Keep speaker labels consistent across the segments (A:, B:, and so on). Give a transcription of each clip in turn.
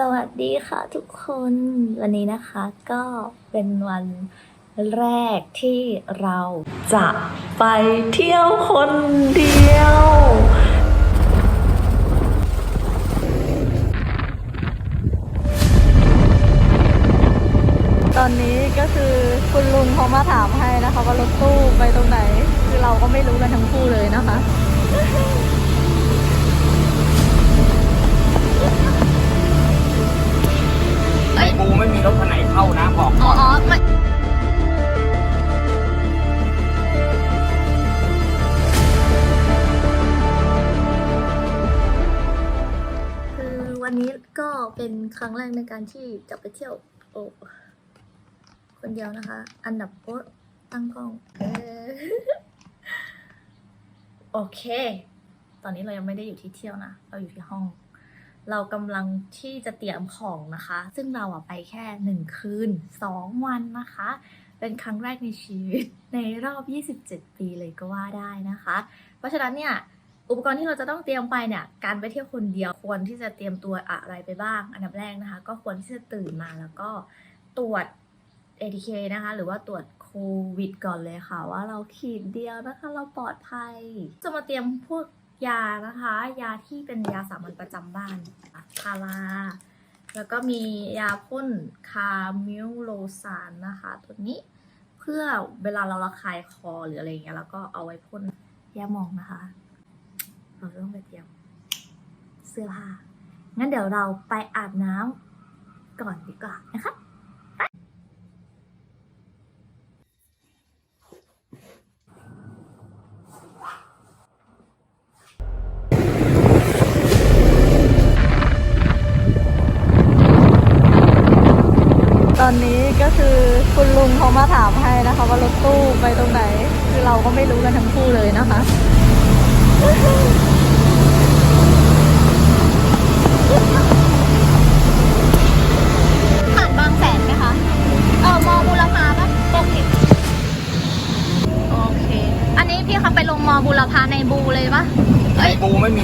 A: สวัสดีค่ะทุกคนวันนี้นะคะก็เป็นวันแรกที่เราจะไปเที่ยวคนเดียว ตอนนี้ก็คือคุณลุงเขามาถามให้นะคะว่ารถตู้ไปตรงไหน คือเราก็ไม่รู้กันทั้งคู่เลยนะคะ
B: เป็
A: นครั้งแรกในการที่จะไปเที่ยวโอ้คนเดียวนะคะ อันดับโอ๊ตตั้งกล้องโอเค ตอนนี้เรายังไม่ได้อยู่ที่เที่ยวนะ เราอยู่ที่ห้อง เรากำลังที่จะเตรียมของนะคะ ซึ่งเราอะไปแค่หนึ่งคืนสองวันนะคะ เป็นครั้งแรกในชีวิตในรอบ 27 ปีเลยก็ว่าได้นะคะ เพราะฉะนั้นเนี่ย อุปกรณ์ที่เราจะต้องเตรียมไปเนี่ยการไปเที่ยวคนเดียวควรที่จะเตรียมตัวอะไรไปบ้าง อันดับแรกนะคะ ก็ควรที่จะตื่นมาแล้วก็ตรวจ ATK นะคะ หรือว่าตรวจโควิด ก่อนเลยค่ะ ว่าเราขีดเดียวนะคะ เราปลอดภัย จะมาเตรียมพวกยานะคะ ยาที่เป็นยาสามัญประจำบ้านพาราแล้วก็มียาพ่นคามิลโลซานนะคะ ตัวนี้เพื่อเวลาเราระคายคอหรืออะไรอย่างเงี้ยแล้วก็เอาไว้พ่นยาหมองนะคะ เราต้องไปเตรียมเสื้อผ้า งั้นเดี๋ยวเราไปอาบน้ำก่อนดีกว่านะคะตอนนี้ก็คือคุณลุงเขามาถามให้นะคะ ว่ารถตู้ไปตรงไหน คือเราก็ไม่รู้กันทั้งคู่เลยนะคะ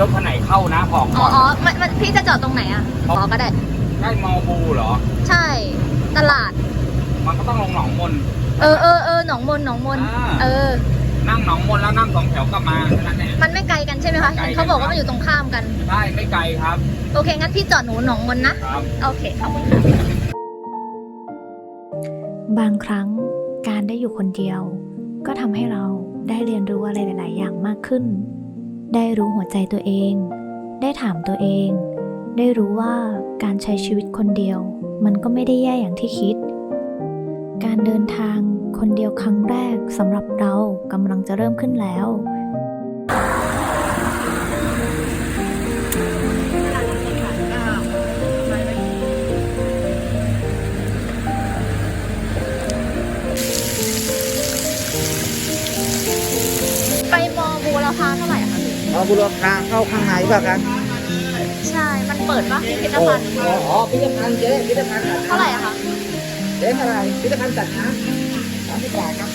C: ร
B: ถคันไหนเข้านะบอก
C: อ๋
B: ก่
C: อ
B: อน
C: อ๋อมันมันพี่จะจอดตรงไหนอะอ๋อก็ได้
B: ใช่มอบูเหรอ
C: ใช่ ตลาด
B: มันก็ต้องลงหนองมน
C: เออเออเออหนองมนหนองมน
B: อ่า
C: เออ
B: นั่งหนองมนแล้วนั่งสองแถวกลับมาแค่นั้นเอง
C: มันไม่ไกลกันใช่ไหมคะ
B: ไม่ไกล
C: เห็นเขาบอกว่ามันอยู่ตรงข้ามกัน
B: ใช่ไม่ไกลครับ
C: โอเค งั้นพี่จอดหนูหนองมนนะ
B: ครับ
C: โอเคขอบคุณค่ะ
A: บางครั้งการได้อยู่คนเดียว ก็ทำให้เราได้เรียนรู้อะไรหลาย ๆ อย่างมากขึ้น ได้รู้หัวใจตัวเอง ได้ถามตัวเอง ได้รู้ว่าการใช้ชีวิตคนเดียว มันก็ไม่ได้แย่อย่างที่คิด การเดินทางคนเดียวครั้งแรกสำหรับเรากำลังจะเริ่มขึ้นแล้ว
C: คะพี่
D: เอาบุรพาเข้าข้างในป่ะครับ
C: ใช่ มันเปิดปะพิพิธภัณฑ์
D: อ๋ออ๋อพิพิธภัณฑ์เจ๊พิพิธภัณฑ์จัด
C: เท่าไหร่อะคะ
D: เจ๊เท่าไหร่พิพิธภัณฑ์จัดนะสามสิบบาทครับ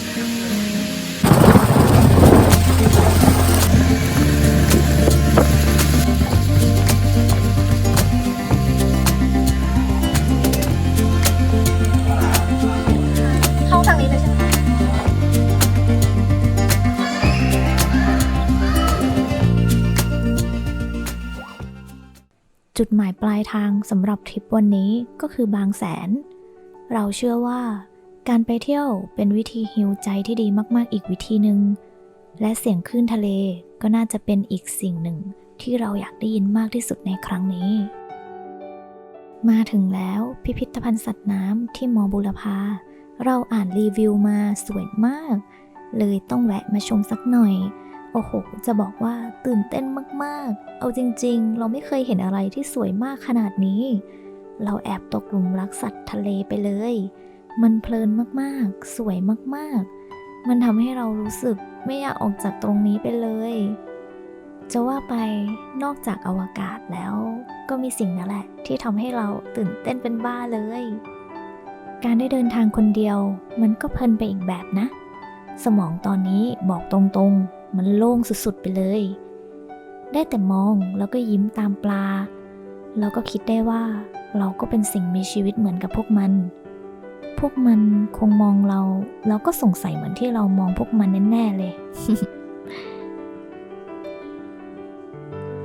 A: จุดหมายปลายทางสำหรับทริปวันนี้ก็คือบางแสน เราเชื่อว่า การไปเที่ยวเป็นวิธีฮิวใจที่ดีมาก ๆ อีกวิธีหนึ่งและเสียงคลื่นทะเลก็น่าจะเป็นอีกสิ่งหนึ่งที่เราอยากได้ยินมากที่สุดในครั้งนี้ มาถึงแล้วพิพิธภัณฑ์สัตว์น้ำที่มอบุรพา เราอ่านรีวิวมาสวยมาก เลยต้องแวะมาชมสักหน่อย โอ้โห จะบอกว่าตื่นเต้นมากๆ เอาจริงๆ เราไม่เคยเห็นอะไรที่สวยมากขนาดนี้ เราแอบตกหลุมรักสัตว์ทะเลไปเลย มันเพลินมากๆ สวยมากๆ มันทำให้เรารู้สึกไม่อยากออกจากตรงนี้ไปเลย จะว่าไปนอกจากอวกาศแล้ว ก็มีสิ่งนั่นแหละที่ทำให้เราตื่นเต้นเป็นบ้าเลย การได้เดินทางคนเดียว มันก็เพลินไปอีกแบบนะ สมองตอนนี้บอกตรงๆ มันโล่งสุดๆไปเลย ได้แต่มองแล้วก็ยิ้มตามปลา แล้วก็คิดได้ว่าเราก็เป็นสิ่งมีชีวิตเหมือนกับพวกมัน พวกมันคงมองเรา แล้วก็สงสัยเหมือนที่เรามองพวกมันแน่ๆเลย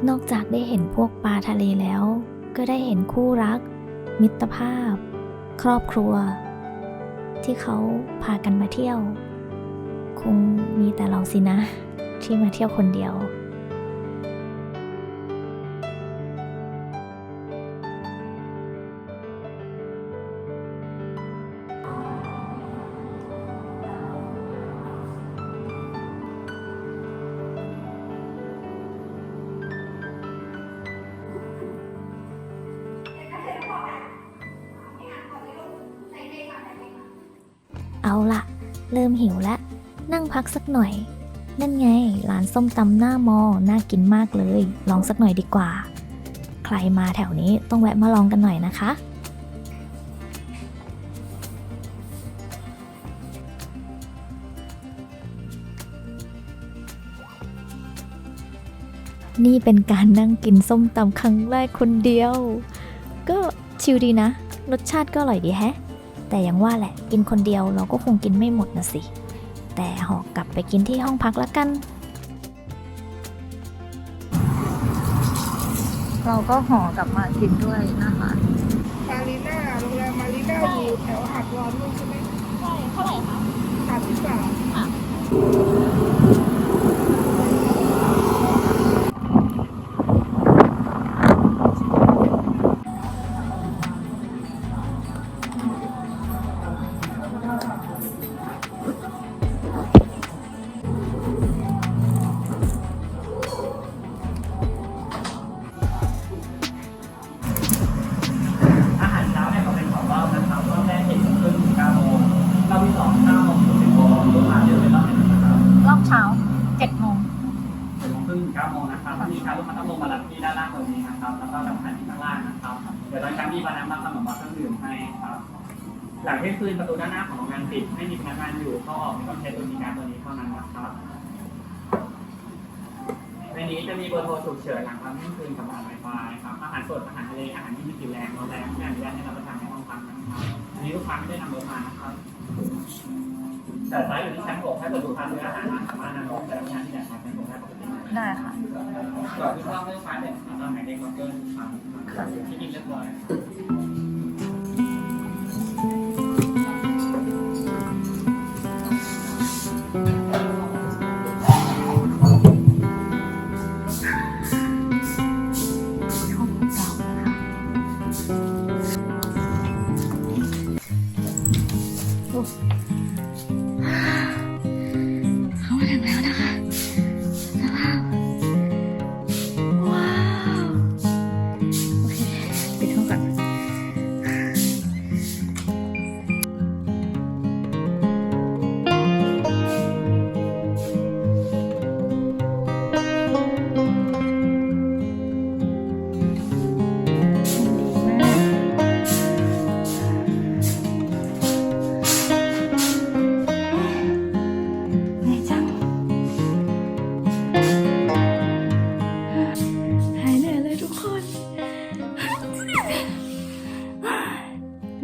A: นอกจากได้เห็นพวกปลาทะเลแล้ว ก็ได้เห็นคู่รัก มิตรภาพ ครอบครัว ที่เขาพากันมาเที่ยว คงมีแต่เราสินะ ที่มาเที่ยวคนเดียว เอาละเริ่มหิวแล้ว นั่งพักสักหน่อย นั่นไง ร้านส้มตำหน้ามอ น่ากินมากเลย ลองสักหน่อยดีกว่า ใครมาแถวนี้ต้องแวะมาลองกันหน่อยนะคะ นี่เป็นการนั่งกินส้มตำครั้งแรกคนเดียว ก็ชิลดีนะ รสชาติก็อร่อยดีแฮะ แต่ยังว่าแหละ กินคนเดียวเราก็คงกินไม่หมดนะสิ แต่หอกกลับไปกินที่ห้องพักละกัน
C: เราก็ห่อกลับมากินด้วยนะคะ
D: มารีน่าโรงแรมมารีน่าอยู่แถวหาดวอนนู่นใช่ไหม
C: ใช่เท่าไหร่คะ
D: สามสิบบาท
E: ยงคืนประตูด้านหน้าของโรงงานปิดไม่มีพนักงานอยู่เข้าออกมีต้องใช้ตัวมีการตัวนี้เท่านั้นนะครับ ในนี้จะมีเบอร์โทรฉุกเฉินหลังทำเที่ยงคืนกับอาหารไวไฟครับอาหารสดอาหารทะเลอาหารที่มีกลิ่นแรงร้อนแรงไม่อนุญาตให้รับประทานในห้องพักนะครับอันนี้ลูกค้าไม่ได้นำรถมานะครับแต่ซ้ายอยู่ที่ชั้นหกถ้าเกิดลูกค้าซื้ออาหารมาสามารถนำรถไปรับประทานที่ไหนครับชั้นหกได้ปกติ
C: ได้ค่ะ
E: ก่อนที่เราเลือกค้าเนี่ยเราหมายเลขล็อกเกอร์ครับที่กินเรียบร้อย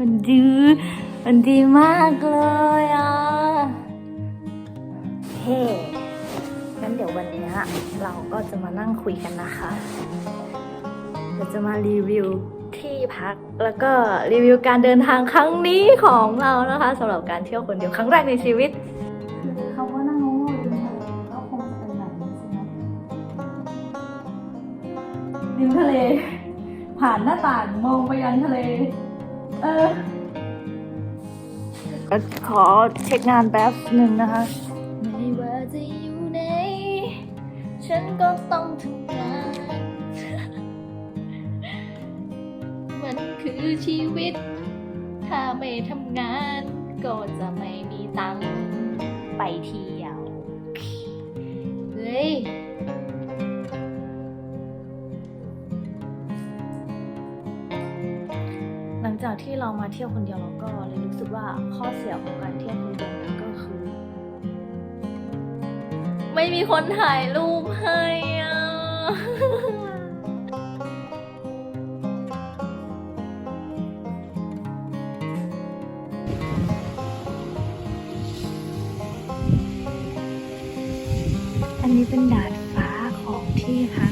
C: มันดีมันดีมากเลยอะ
A: เฮ้งั้นเดี๋ยววันนี้เราก็จะมานั่งคุยกันนะคะเราจะมารีวิวที่พักแล้วก็รีวิวการเดินทางครั้งนี้ของเรานะคะสำหรับการเที่ยวคนเดียวครั้งแรกในชีวิต
C: คำว่านั่งโง่ริมทะเลก็คงจะเป็นแบบนี้ใช่ไหมริมทะเล ผ่านหน้าต่างมองไปยังทะเล เออขอเช็คงานแป๊บหนึ่งนะคะ
A: ไม่ว่าจะอยู่ไหนฉันก็ต้องทำงาน มันคือชีวิต ถ้าไม่ทำงาน ก็จะไม่มีตังค์ไปเที่ยว ที่เรามาเที่ยวคนเดียวเราก็เลยรู้สึกว่าข้อเสียของการเที่ยวคนเดียวก็คือ ไม่มีคนถ่ายรูปให้อะอันนี้
F: เป็นดาดฟ้าของที่พัก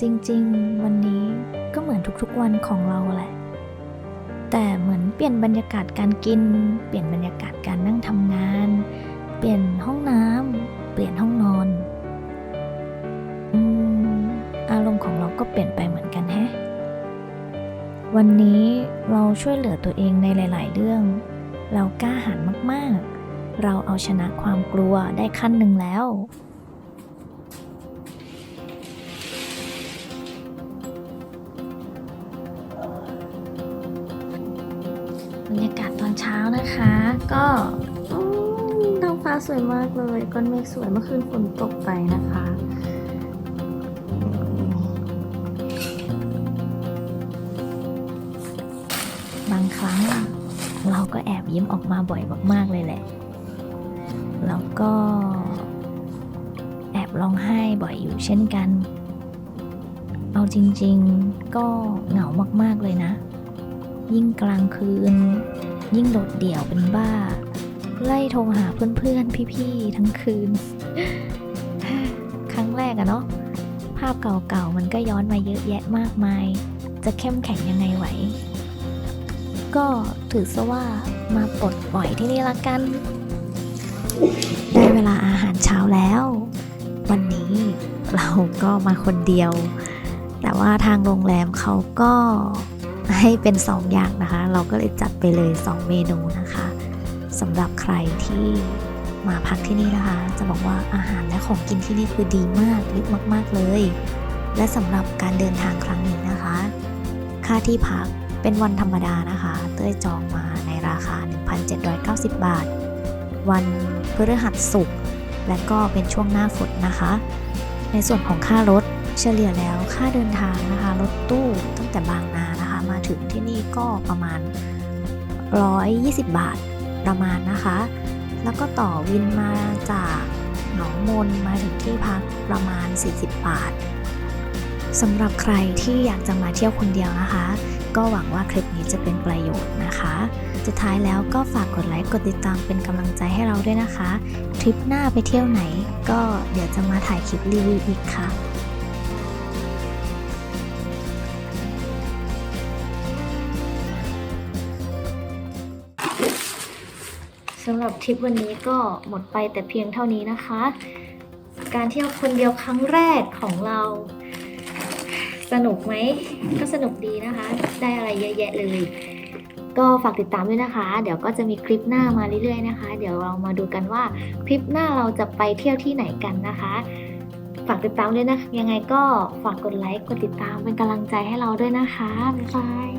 F: จริง ๆ วันนี้ก็เหมือนทุกๆวันของเราแหละ แต่เหมือนเปลี่ยนบรรยากาศการกิน เปลี่ยนบรรยากาศการนั่งทำงาน เปลี่ยนห้องน้ำเปลี่ยนห้องนอนอืมอารมณ์ของเราก็เปลี่ยนไปเหมือนกันแฮะ วันนี้เราช่วยเหลือตัวเองในหลาย ๆ เรื่อง เรากล้าหาญมากๆ เราเอาชนะความกลัวได้ขั้นหนึ่งแล้ว บรรยากาศตอนเช้านะคะ ก็ท้องฟ้าสวยมากเลยก้อนเมฆสวยเมื่อคืนฝนตกไปนะคะบางครั้งเราก็แอบยิ้มออกมาบ่อยมากๆเลยแหละ แล้วก็แอบร้องไห้บ่อยอยู่เช่นกัน เอาจริงๆก็เหงามากๆเลยนะ ยิ่งกลางคืน ยิ่งโดดเดี่ยวเป็นบ้า ไล่โทรหาเพื่อนๆ พี่ๆ ทั้งคืน ครั้งแรกอะเนาะ ภาพเก่าๆ มันก็ย้อนมาเยอะแยะมากมาย จะเข้มแข็งยังไงไหว ก็ถือซะว่ามาปลดปล่อยที่นี่ละกัน ได้เวลาอาหารเช้าแล้ว วันนี้เราก็มาคนเดียว แต่ว่าทางโรงแรมเขาก็ ให้เป็น 2 อย่างนะคะ เราก็เลยจัดไปเลย 2 เมนูนะคะสำหรับใครที่มาพักที่นี่นะคะ จะบอกว่าอาหารและของกินที่นี่คือดีมากลึกมาก ๆ เลย และสำหรับการเดินทางครั้งนี้นะคะ ค่าที่พักเป็นวันธรรมดานะคะ เต้ยจองมาในราคา 1,790 บาท วันพฤหัสศุกร์และก็เป็นช่วงหน้าฝนนะคะ ในส่วนของค่ารถเฉลี่ยแล้วค่าเดินทางนะคะ รถตู้ตั้งแต่บางนา ถึงที่นี่ก็ประมาณ 120 บาทประมาณนะคะ แล้วก็ต่อวินมาจากหนองมนมาถึงที่พักประมาณ 40 บาทสำหรับใครที่อยากจะมาเที่ยวคนเดียวนะคะ ก็หวังว่าคลิปนี้จะเป็นประโยชน์นะคะ สุดท้ายแล้วก็ฝากกดไลค์กดติดตามเป็นกำลังใจให้เราด้วยนะคะ ทริปหน้าไปเที่ยวไหน ก็เดี๋ยวจะมาถ่ายคลิปรีวิวอีกค่ะ รับทริปวันนี้ก็หมดไปแต่เพียงเท่านี้นะคะ การเที่ยวคนเดียวครั้งแรกของเรา สนุกไหม ก็สนุกดีนะคะ ได้อะไรเยอะแยะเลย ก็ฝากติดตามด้วยนะคะ เดี๋ยวก็จะมีคลิปหน้ามาเรื่อยๆนะคะ เดี๋ยวเรามาดูกันว่าคลิปหน้าเราจะไปเที่ยวที่ไหนกันนะคะฝากติดตามด้วยนะยังไงก็ฝากกดไลค์กดติดตามเป็นกำลังใจให้เราด้วยนะคะบ๊ายบาย